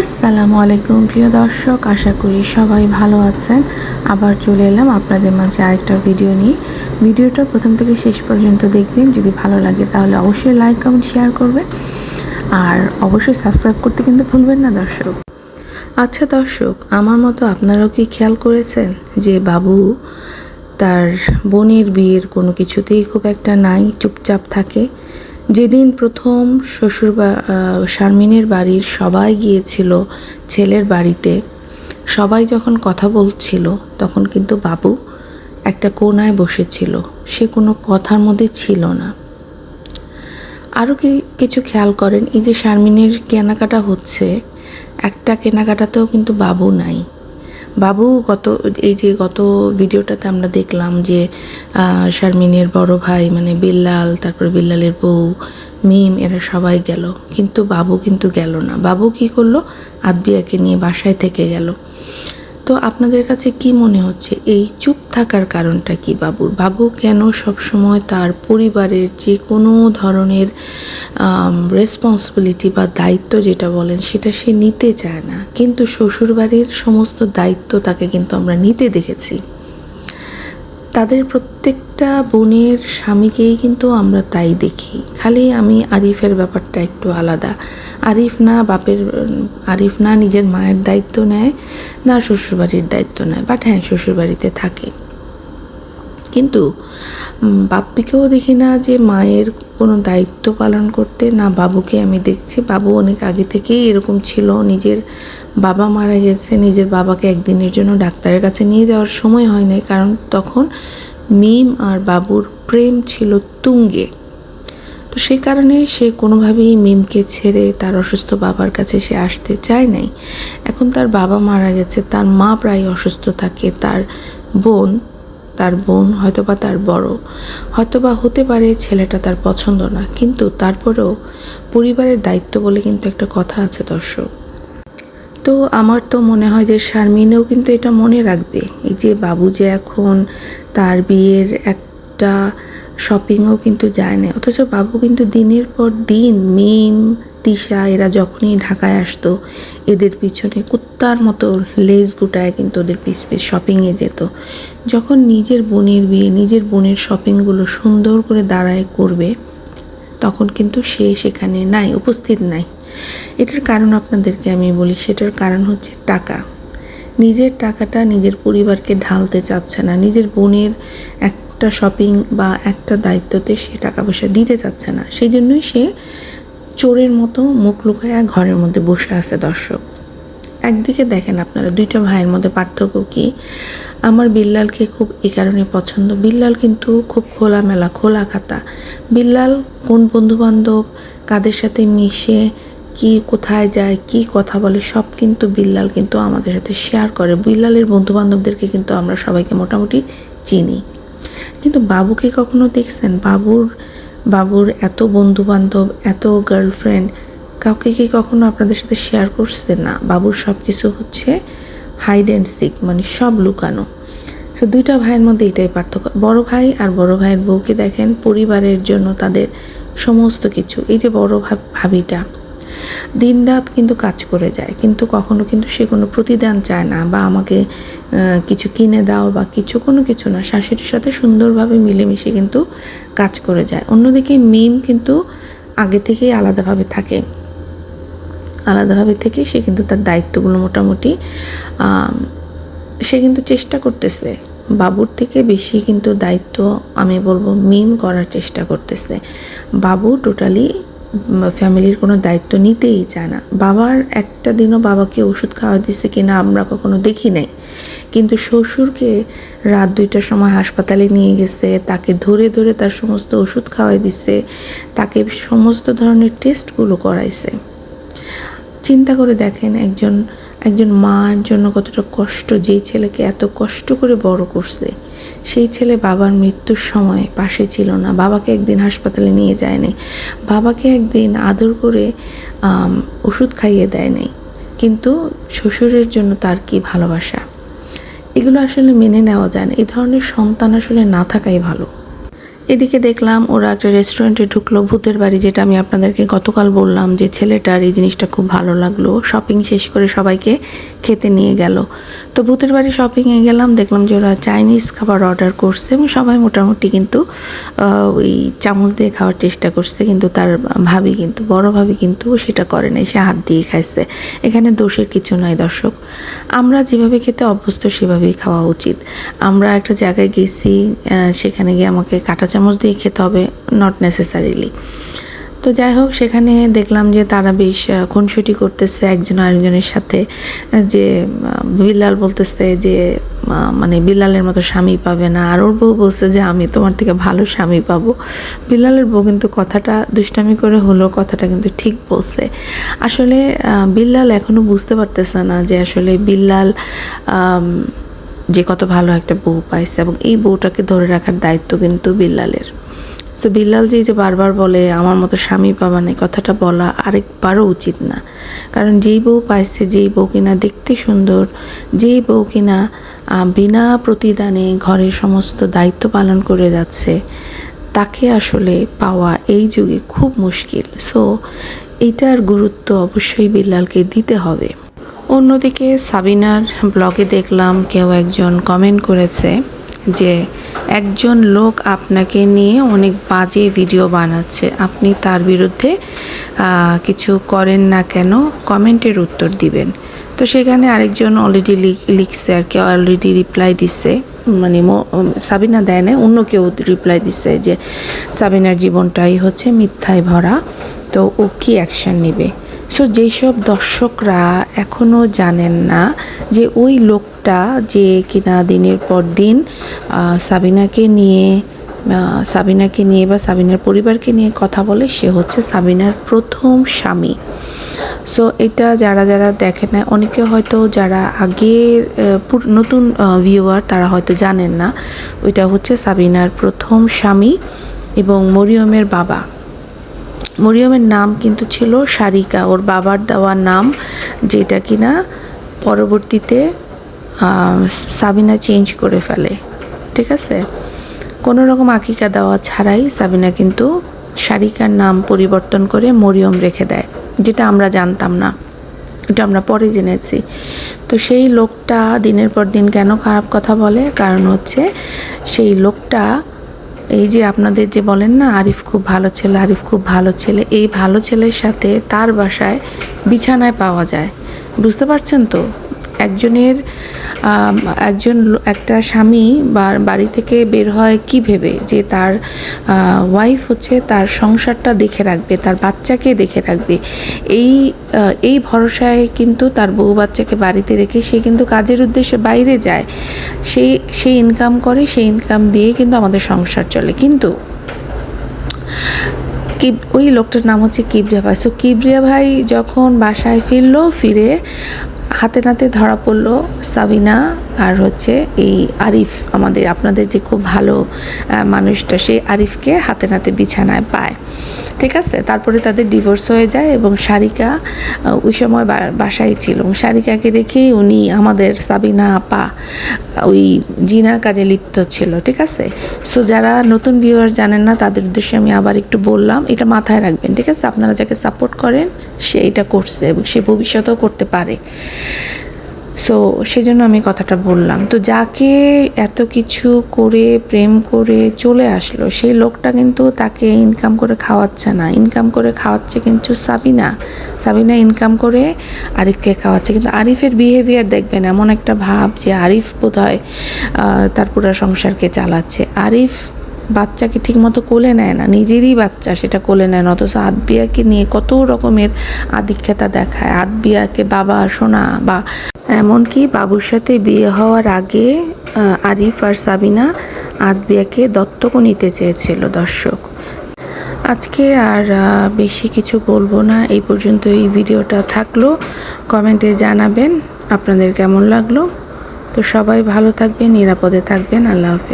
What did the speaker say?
আসসালামু আলাইকুম, প্রিয় দর্শক। আশা করি সবাই ভালো আছেন। আবার চলে এলাম আপনাদের মাঝে আরেকটা ভিডিও নিয়ে। ভিডিওটা প্রথম থেকে শেষ পর্যন্ত দেখবেন। যদি ভালো লাগে তাহলে অবশ্যই লাইক, কমেন্ট, শেয়ার করবেন। আর অবশ্যই সাবস্ক্রাইব করতে কিন্তু ভুলবেন না, দর্শক। আচ্ছা দর্শক, আমার মতো আপনারাও কি খেয়াল করেছেন যে বাবু তার বোনের বিয়ের কোনো কিছুতেই খুব একটা নাই, চুপচাপ থাকে? যেদিন প্রথম শ্বশুর বা শারমিনের বাড়ির সবাই গিয়েছিল ছেলের বাড়িতে, সবাই যখন কথা বলছিল, তখন কিন্তু বাবু একটা কোনায় বসেছিল। সে কোনো কথার মধ্যে ছিল না। আরও কি কিছু খেয়াল করেন? এই যে শারমিনের কেনাকাটা হচ্ছে, একটা কেনাকাটাতেও কিন্তু বাবু নাই। বাবু, গত, এই যে গত ভিডিওটাতে আমরা দেখলাম যে শারমিনের বড় ভাই মানে বিল্লাল, তারপর বিল্লালের বউ, মিম, এরা সবাই গেল। কিন্তু বাবু কিন্তু গেল না। বাবু কি করল? আদবিয়াকে নিয়ে বাসায় থেকে গেল। তো আপনাদের কাছে কি মনে হচ্ছে? এই চুপ থাকার কারণটা কি বাবুর বাবু কেন সবসময় তার পরিবারের যে কোনো ধরনের রেসপন্সিবিলিটি বা দায়িত্ব যেটা বলেন, সেটা সে নিতে চায় না। কিন্তু শ্বশুরবাড়ির সমস্ত দায়িত্ব তাকে কিন্তু আমরা নিতে দেখেছি। তাদের প্রত্যেকটা বোনের স্বামীকেই কিন্তু আমরা তাই দেখি। খালি আমি আরিফের ব্যাপারটা একটু আলাদা। আরিফ না, বাপের, আরিফ না নিজের মায়ের দায়িত্ব নেয় না শ্বশুরবাড়ির দায়িত্ব নেয়। বাট হ্যাঁ শ্বশুরবাড়িতে থাকে। কিন্তু বাপ্পিকেও দেখি না যে মায়ের কোনো দায়িত্ব পালন করতে। না বাবুকে আমি দেখছি। বাবু অনেক আগে থেকেই এরকম ছিল। নিজের বাবা মারা গেছে। নিজের বাবাকে একদিনের জন্য ডাক্তারের কাছে নিয়ে যাওয়ার সময় হয় নাই। কারণ তখন মিম আর বাবুর প্রেম ছিল তুঙ্গে। তো সেই কারণে সে কোনোভাবেই মিমকে ছেড়ে তার অসুস্থ বাবার কাছে সে আসতে চায় নাই। এখন তার বাবা মারা গেছে, তার মা প্রায় অসুস্থ থাকে, তার বোন তার বোন হয়তোবা তার বড়। হয়তোবা হতে পারে ছেলেটা তার পছন্দ না, কিন্তু তারপরেও পরিবারের দায়িত্ব বলে কিন্তু একটা কথা আছে দর্শক। তো আমার তো মনে হয় যে শারমিনেও কিন্তু এটা মনে রাখবে। এই যে বাবু যে এখন তার বিয়ের একটা শপিংও কিন্তু যায় না। অথচ বাবু কিন্তু দিনের পর দিন মিম, তিশা এরা যখনই ঢাকায় আসতো, এদের পিছনে কুত্তার মতো লেজ গুটায় কিন্তু ওদের পিস পিস শপিংয়ে যেত। যখন নিজের বোনের বিয়ে, নিজের বোনের শপিংগুলো সুন্দর করে দাঁড়ায় করবে, তখন কিন্তু সে সেখানে নাই, উপস্থিত নাই। এটার কারণ আপনাদেরকে আমি বলি, সেটার কারণ হচ্ছে টাকা। নিজের টাকাটা নিজের পরিবারকে ঢালতে চাচ্ছে না। নিজের বোনের একটা শপিং বা একটা দায়িত্বতে সে টাকা পয়সা দিতে চাচ্ছে না। সেই জন্যই সে চোরের মতো মুখ লুকায়া ঘরের মধ্যে বসে আছে দর্শক। একদিকে দেখেন আপনারা, দুইটা ভাইয়ের মধ্যে পার্থক্য কি? আমার বিল্লালকে খুব এই কারণে পছন্দ। বিল্লাল কিন্তু খুব খোলামেলা, খোলা খাতা। বিল্লাল কোন বন্ধু বান্ধব কাদের সাথে মিশে, কি কোথায় যায়, কি কথা বলে, সব কিন্তু বিল্লাল কিন্তু আমাদের সাথে শেয়ার করে। বিল্লালের বন্ধু বান্ধবদেরকে কিন্তু আমরা সবাইকে মোটামুটি চিনি। কিন্তু বাবুকে কখনো দেখছেন? বাবুর বাবুর এত বন্ধু বান্ধব এত গার্লফ্রেন্ড কাউকে কি কখনো আপনাদের সাথে শেয়ার করছে না? বাবুর সব কিছু হচ্ছে হাইড অ্যান্ড সিক মানে সব লুকানো। তো দুইটা ভাইয়ের মধ্যে এটাই পার্থক্য। বড় ভাই আর বড় ভাইয়ের বউকে দেখেন, পরিবারের জন্য তাদের সমস্ত কিছু। এই যে বড় ভাব- ভাবিটা দিন রাত কিন্তু কাজ করে যায়, কিন্তু কখনো কিন্তু সে কোনো প্রতিদান চায় না বা আমাকে কিছু কিনে দাও বা কিছু, কোনো কিছু না। শাশুড়ির সাথে সুন্দরভাবে মিলেমিশে কিন্তু কাজ করে যায়। অন্যদিকে মিম কিন্তু আগে থেকেই আলাদাভাবে থাকে। আলাদাভাবে থেকে সে কিন্তু তার দায়িত্বগুলো মোটামুটি সে কিন্তু চেষ্টা করতেছে। বাবুর থেকে বেশি কিন্তু দায়িত্ব, আমি বলব, মিম করার চেষ্টা করতেছে। বাবু টোটালি ফ্যামিলির কোনো দায়িত্ব নিতেই চায় না। বাবার একটা দিনও বাবাকে ওষুধ খাওয়া দিচ্ছে কিনা আমরা কখনো দেখি নাই। কিন্তু শ্বশুরকে রাত দুইটার সময় হাসপাতালে নিয়ে গেছে, তাকে ধরে ধরে তার সমস্ত ওষুধ খাওয়াই দিচ্ছে তাকে সমস্ত ধরনের টেস্টগুলো করাইছে। চিন্তা করে দেখেন একজন একজন মার জন্য কতটা কষ্ট, যেই ছেলেকে এত কষ্ট করে বড় করছে, সেই ছেলে বাবার মৃত্যুর সময় পাশে ছিল না, বাবাকে একদিন হাসপাতালে নিয়ে যায় নাই, বাবাকে একদিন আদর করে ওষুধ খাইয়ে দেয় নাই। কিন্তু শ্বশুরের জন্য তার কি ভালোবাসা? এগুলো আসলে মেনে নেওয়া যায় না। এই ধরনের সন্তান আসলে না থাকাই ভালো। এদিকে দেখলাম ওরা একটা রেস্টুরেন্টে ঢুকলো। ভূতের বাড়ি যেটা আমি আপনাদেরকে গতকাল বললাম যে ছেলেটার এই জিনিসটা খুব ভালো লাগল। শপিং শেষ করে সবাইকে খেতে নিয়ে গেল। তো ভূতের বাড়ি শপিংয়ে গেলাম, দেখলাম যে ওরা চাইনিজ খাবার অর্ডার করছে এবং সবাই মোটামুটি কিন্তু ওই চামচ দিয়ে খাওয়ার চেষ্টা করছে, কিন্তু তার ভাবি কিন্তু, বড় ভাবি কিন্তু সেটা করে নাই, সে হাত দিয়ে খাইছে। এখানে দোষের কিছু নয় দর্শক। আমরা যেভাবে খেতে অভ্যস্ত সেভাবেই খাওয়া উচিত। আমরা একটা জায়গায় গেছি সেখানে গিয়ে আমাকে কাঁটা চামচ দিয়ে খেতে হবে নট নেসেসারিলি তো যাই হোক, সেখানে দেখলাম যে তারা বেশ খুনসুটি করতেছে একজন আরেকজনের সাথে যে বিল্লাল বলতেছে যে মানে বিল্লালের মতো স্বামী পাবে না। আর ওর বউ বলছে যে, আমি তোমার থেকে ভালো স্বামী পাবো। বিল্লালের বউ কিন্তু কথাটা দুষ্টামি করে হলো কথাটা কিন্তু ঠিক বলছে। আসলে বিল্লাল এখনও বুঝতে পারতেছে না যে আসলে বিল্লাল যে কত ভালো একটা বউ পাইছে এবং এই বউটাকে ধরে রাখার দায়িত্ব কিন্তু বিল্লালের। সো বিল্লাল যে যে বারবার বলে, আমার মতো স্বামী পাবা না কথাটা বলা আরেকবারও উচিত না। কারণ যেই বউ পাইছে, যেই বউ কিনা দেখতে সুন্দর, যেই বউ কিনা বিনা প্রতিদানে ঘরের সমস্ত দায়িত্ব পালন করে যাচ্ছে, তাকে আসলে পাওয়া এই যুগে খুব মুশকিল। সো এইটার গুরুত্ব অবশ্যই বিল্লালকে দিতে হবে। অন্যদিকে সাবিনার ব্লগে দেখলাম কেউ একজন কমেন্ট করেছে যে একজন লোক আপনাকে নিয়ে অনেক বাজে ভিডিও বানাচ্ছে। আপনি তার বিরুদ্ধে কিছু করেন না কেন, কমেন্টের উত্তর দিবেন। তো সেখানে আরেকজন অলরেডি লিখছে আর কি অলরেডি রিপ্লাই দিচ্ছে মানে সাবিনা দেয় না অন্য কেউ রিপ্লাই দিচ্ছে যে, সাবিনার জীবনটাই হচ্ছে মিথ্যায় ভরা, তো ও কি অ্যাকশন নেবে? সো যেসব দর্শকরা এখনও জানেন না যে ওই লোকটা যে কিনা দিনের পর দিন সাবিনাকে নিয়ে সাবিনাকে নিয়ে বা সাবিনার পরিবারকে নিয়ে কথা বলে, সে হচ্ছে সাবিনার প্রথম স্বামী। সো এটা যারা যারা দেখে না অনেকে হয়তো যারা আগের নতুন ভিউয়ার তারা হয়তো জানেন না, ওইটা হচ্ছে সাবিনার প্রথম স্বামী এবং মরিয়মের বাবা। মরিয়মের নাম কিন্তু ছিল সারিকা, ওর বাবার দেওয়া নাম যেটা কিনা পরবর্তীতে সাবিনা চেঞ্জ করে ফেলে, ঠিক আছে? কোনো রকম আকিকা দেওয়া ছাড়াই সাবিনা কিন্তু সারিকার নাম পরিবর্তন করে মরিয়ম রেখে দেয়, যেটা আমরা জানতাম না, এটা আমরা পরে জেনেছি। তো সেই লোকটা দিনের পর দিন কেন খারাপ কথা বলে? কারণ হচ্ছে সেই লোকটা এই যে আপনাদের যে বলেন না, আরিফ খুব ভালো ছেলে, আরিফ খুব ভালো ছেলে, এই ভালো ছেলের সাথে তার বাসায় বিছানায় পাওয়া যায়। বুঝতে পারছেন তো? একজনের একজন একটা স্বামী বা বাড়ি থেকে বের হয় কি ভেবে? যে তার ওয়াইফ হচ্ছে তার সংসারটা দেখে রাখবে, তার বাচ্চাকে দেখে রাখবে। এই এই ভরসায় কিন্তু তার বউ বাচ্চাকে বাড়িতে রেখে সে কিন্তু কাজের উদ্দেশ্যে বাইরে যায়। সেই সে ইনকাম করে সেই ইনকাম দিয়ে কিন্তু আমাদের সংসার চলে। কিন্তু কি ওই লোকটার নাম হচ্ছে কিবরিয়া ভাই। সো কিবরিয়া ভাই যখন বাসায় ফিরলো, ফিরে হাতে নাতে ধরা পড়ল সাবিনা। আর হচ্ছে এই আরিফ আমাদের, আপনাদের যে খুব ভালো মানুষটা, সেই আরিফকে হাতে নাতে বিছানায় পায়। ঠিক আছে? তারপরে তাদের ডিভোর্স হয়ে যায় এবং সারিকা ওই সময় বাসায় ছিল। এবং সারিকাকে দেখেই উনি আমাদের সাবিনা আপা ওই জিনা কাজে লিপ্ত ছিল। ঠিক আছে? সো যারা নতুন ভিউয়ার জানেন না, তাদের উদ্দেশ্যে আমি আবার একটু বললাম, এটা মাথায় রাখবেন। ঠিক আছে? আপনারা যাকে সাপোর্ট করেন, সে এটা করছে এবং সে ভবিষ্যতেও করতে পারে। সো সেজন্য আমি কথাটা বললাম। তো যাকে এত কিছু করে, প্রেম করে চলে আসলো, সেই লোকটা কিন্তু তাকে ইনকাম করে খাওয়াচ্ছে না। ইনকাম করে খাওয়াচ্ছে কিন্তু সাবিনা। সাবিনা ইনকাম করে আরিফকে খাওয়াচ্ছে। কিন্তু আরিফের বিহেভিয়ার দেখবেন, এমন একটা ভাব যে আরিফ বোধ হয় তার পুরো সংসারকে চালাচ্ছে। আরিফ বাচ্চাকে ঠিকমতো কোলে নেয় না, নিজেরই বাচ্চা সেটা কোলে নেয় না। অথচ আদবিয়াকে নিয়ে কত রকমের আধিক্যতা দেখায়। আদবিয়াকে বাবা শোনা বা এমনকি বাবুর সাথে বিয়ে হওয়ার আগে আরিফ আর সাবিনা আদবিয়াকে দত্তকও নিতে চেয়েছিল দর্শক। আজকে আর বেশি কিছু বলব না, এই পর্যন্ত এই ভিডিওটা থাকল। কমেন্টে জানাবেন আপনাদের কেমন লাগল। তো সবাই ভালো থাকবেন, নিরাপদে থাকবেন, আল্লাহ হাফেজ।